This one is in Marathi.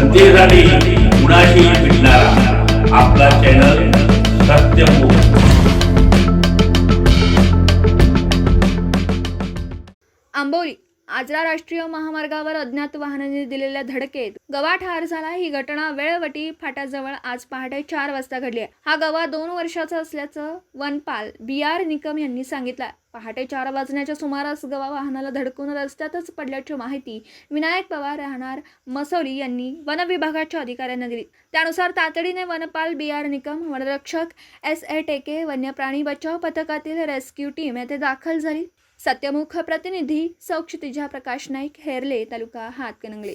जनतेसाठी कुणाशी भेटणारा. आपला चॅनल सत्यमुख आंबोली आजरा राष्ट्रीय महामार्गावर अज्ञात वाहनाने दिलेल्या धडकेत गवा ठार झाला. ही घटना वेळवटी फाट्याजवळ आज पहाटे चार वाजता घडली आहे. हा गवा दोन वर्षाचा असल्याचं वनपाल बी आर निकम यांनी सांगितलं पहाटे चार वाजण्याच्या सुमारास गवा वाहनाला धडकून रस्त्यातच पडल्याची माहिती विनायक पवार राहणार मसौली यांनी वनविभागाच्या अधिकाऱ्यांना दिली. त्यानुसार तातडीने वनपाल बी आर निकम वनरक्षक एस ए टेके वन्यप्राणी बचाव पथकातील रेस्क्यू टीम येथे दाखल झाली. सत्यमुख प्रतिनिधी सौक्षितिजा प्रकाश नाईक हेरले तालुका हातकणंगले.